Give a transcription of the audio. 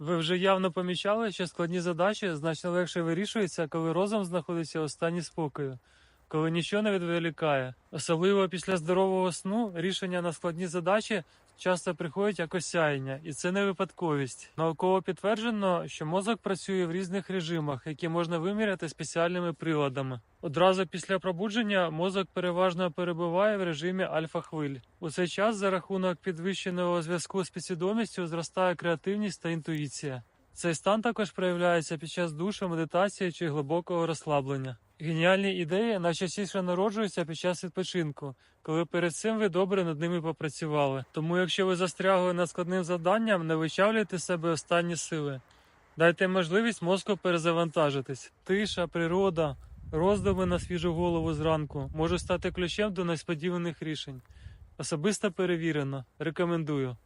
Ви вже явно помічали, що складні задачі значно легше вирішуються, коли розум знаходиться у стані спокою, коли нічого не відволікає. Особливо після здорового сну рішення на складні задачі часто приходять як осяяння, і це не випадковість. Науково підтверджено, що мозок працює в різних режимах, які можна виміряти спеціальними приладами. Одразу після пробудження мозок переважно перебуває в режимі альфа-хвиль. У цей час за рахунок підвищеного зв'язку з підсвідомістю зростає креативність та інтуїція. Цей стан також проявляється під час душу, медитації чи глибокого розслаблення. Геніальні ідеї найчастіше народжуються під час відпочинку, коли перед цим ви добре над ними попрацювали. Тому, якщо ви застрягли над складним завданням, не вичавлюйте себе останні сили. Дайте можливість мозку перезавантажитись. Тиша, природа, роздуми на свіжу голову зранку можуть стати ключем до несподіваних рішень. Особисто перевірено. Рекомендую.